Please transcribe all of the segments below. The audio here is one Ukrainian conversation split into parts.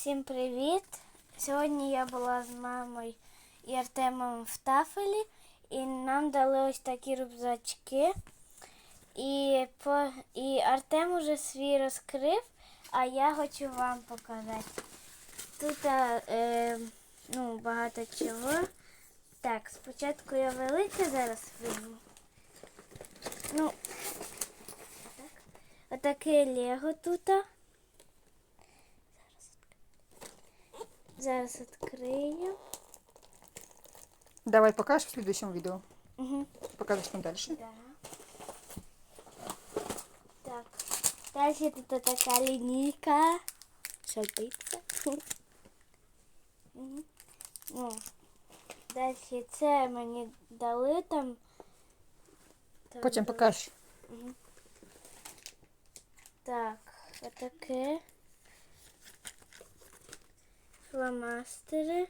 Всім привіт! Сьогодні я була з мамою і Артемом в тафелі, і нам дали ось такі рюкзачки. І, по, і Артем уже свій розкрив, а я хочу вам показати. Тут е, ну, багато чого. Так, спочатку я велике зараз візьму. Ну, так. Отаке Лего тут. Зараз відкрию. Давай покажешь в следующем видео. Угу. Покажешь нам дальше. Да. Так. Далі тут така лінійка. Шальпиця. Мгм. Ну. Далі це мені дали там. там Потім було- покажеш. Мгм. Так, отаке. Фломастери.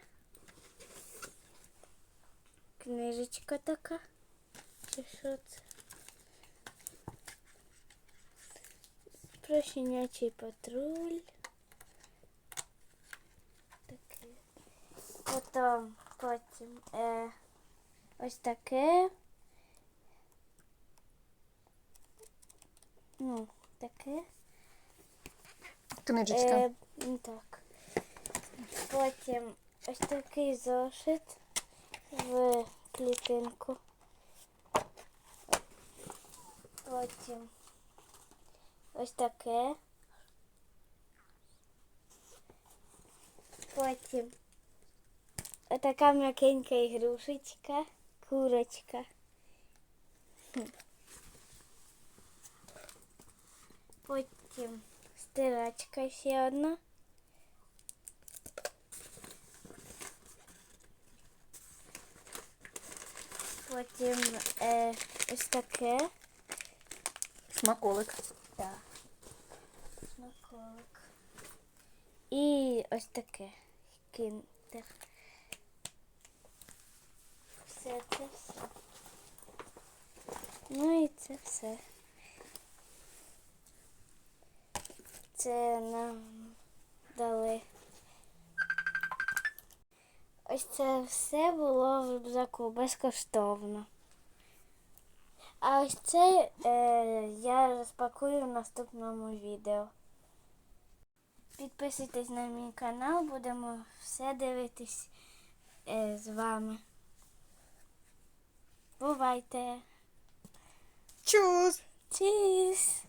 Книжечка така. Чи що це? Про щенячий патруль. Таке. Потім, потім е, ось таке. Ну, таке. Книжечка. Е, так. Потім ось такий зошит в клітинку. Потім ось таке. Потім отака м'якенька ігрушечка, курочка. Хм. Потім стирачка ще одна. Потім е, ось таке. Смаколик. Так. Смаколик. І ось таке. Кіндер. Все це все. Ну і це все. Це нам дали. Ось це все було в рюкзаку безкоштовно. А ось це е, я розпакую в наступному відео. Підписуйтесь на мій канал, будемо все дивитись е, з вами. Бувайте! Чус! Чіс!